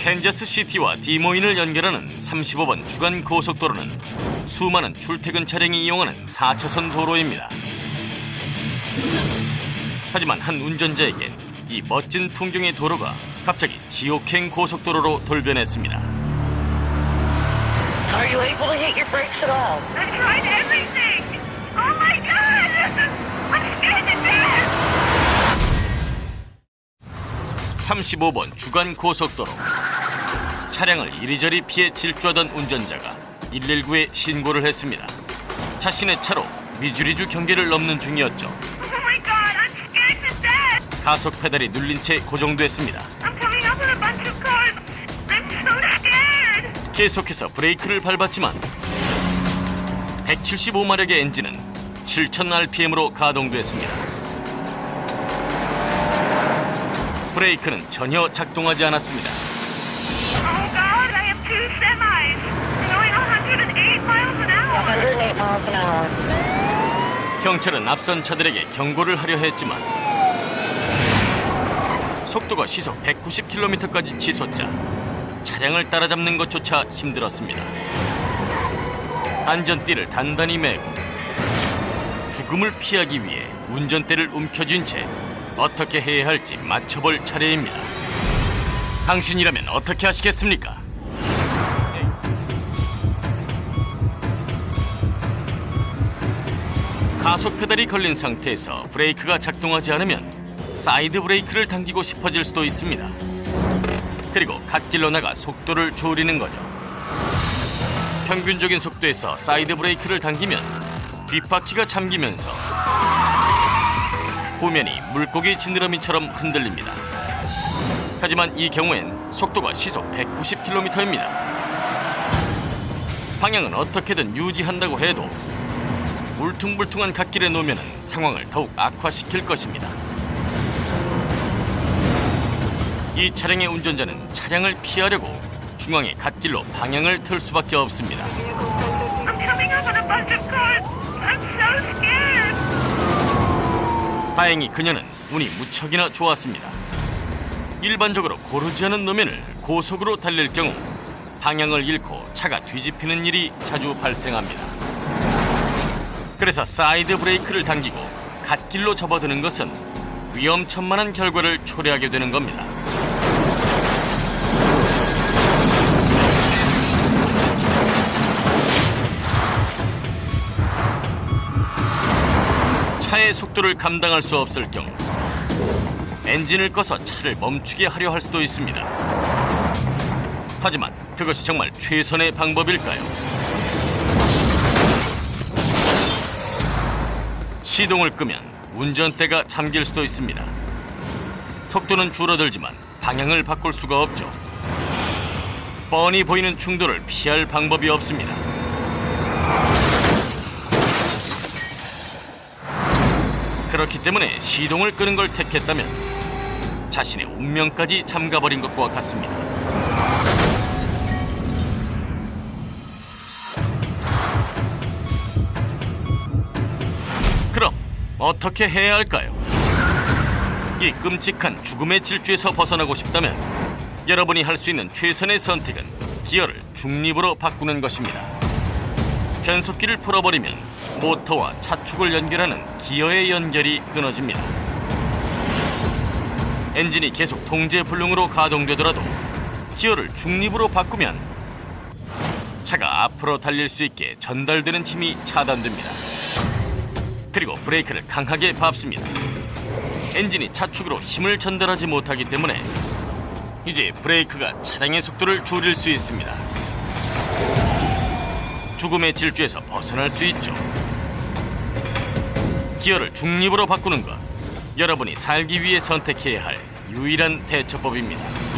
캔자스 시티와 디모인을 연결하는 35번 주간 고속도로는 수많은 출퇴근 차량이 이용하는 4차선 도로입니다. 하지만 한 운전자에게 이 멋진 풍경의 도로가 갑자기 지옥행 고속도로로 돌변했습니다. Are you able to hit your brakes at all? I tried everything! Oh my god! I'm scared to death! 35번 주간 고속도로 차량을 이리저리 피해 질주하던 운전자가 119에 신고를 했습니다. 자신의 차로 미주리주 경계를 넘는 중이었죠. 가속 페달이 눌린 채 고정됐습니다. 계속해서 브레이크를 밟았지만 175마력의 엔진은 7000rpm으로 가동됐습니다. 브레이크는 전혀 작동하지 않았습니다. Two semis! Going 108 miles an hour! 108 miles an hour. 경찰은 앞선 차들에게 경고를 하려 했지만 속도가 시속 190km까지 치솟자 차량을 따라잡는 것조차 힘들었습니다. 안전띠를 단단히 매고 죽음을 피하기 위해 운전대를 움켜쥔 채 어떻게 해야 할지 맞춰볼 차례입니다. 당신이라면 어떻게 하시겠습니까? 가속 페달이 걸린 상태에서 브레이크가 작동하지 않으면 사이드 브레이크를 당기고 싶어질 수도 있습니다. 그리고 갓길로 나가 속도를 줄이는 거죠. 평균적인 속도에서 사이드 브레이크를 당기면 뒷바퀴가 잠기면서 후면이 물고기 지느러미처럼 흔들립니다. 하지만 이 경우엔 속도가 시속 190km입니다. 방향은 어떻게든 유지한다고 해도 울퉁불퉁한 갓길에 놓으면 상황을 더욱 악화시킬 것입니다. 이 차량의 운전자는 차량을 피하려고 중앙의 갓길로 방향을 틀 수밖에 없습니다. 다행히 그녀는 운이 무척이나 좋았습니다. 일반적으로 고르지 않은 노면을 고속으로 달릴 경우 방향을 잃고 차가 뒤집히는 일이 자주 발생합니다. 그래서 사이드 브레이크를 당기고 갓길로 접어드는 것은 위험천만한 결과를 초래하게 되는 겁니다. 차의 속도를 감당할 수 없을 경우 엔진을 꺼서 차를 멈추게 하려 할 수도 있습니다. 하지만 그것이 정말 최선의 방법일까요? 시동을 끄면 운전대가 잠길 수도 있습니다. 속도는 줄어들지만 방향을 바꿀 수가 없죠. 뻔히 보이는 충돌을 피할 방법이 없습니다. 그렇기 때문에 시동을 끄는 걸 택했다면 자신의 운명까지 잠가버린 것과 같습니다. 어떻게 해야 할까요? 이 끔찍한 죽음의 질주에서 벗어나고 싶다면 여러분이 할 수 있는 최선의 선택은 기어를 중립으로 바꾸는 것입니다. 변속기를 풀어버리면 모터와 차축을 연결하는 기어의 연결이 끊어집니다. 엔진이 계속 통제 불능으로 가동되더라도 기어를 중립으로 바꾸면 차가 앞으로 달릴 수 있게 전달되는 힘이 차단됩니다. 그리고 브레이크를 강하게 밟습니다. 엔진이 차축으로 힘을 전달하지 못하기 때문에 이제 브레이크가 차량의 속도를 줄일 수 있습니다. 죽음의 질주에서 벗어날 수 있죠. 기어를 중립으로 바꾸는 것, 여러분이 살기 위해 선택해야 할 유일한 대처법입니다.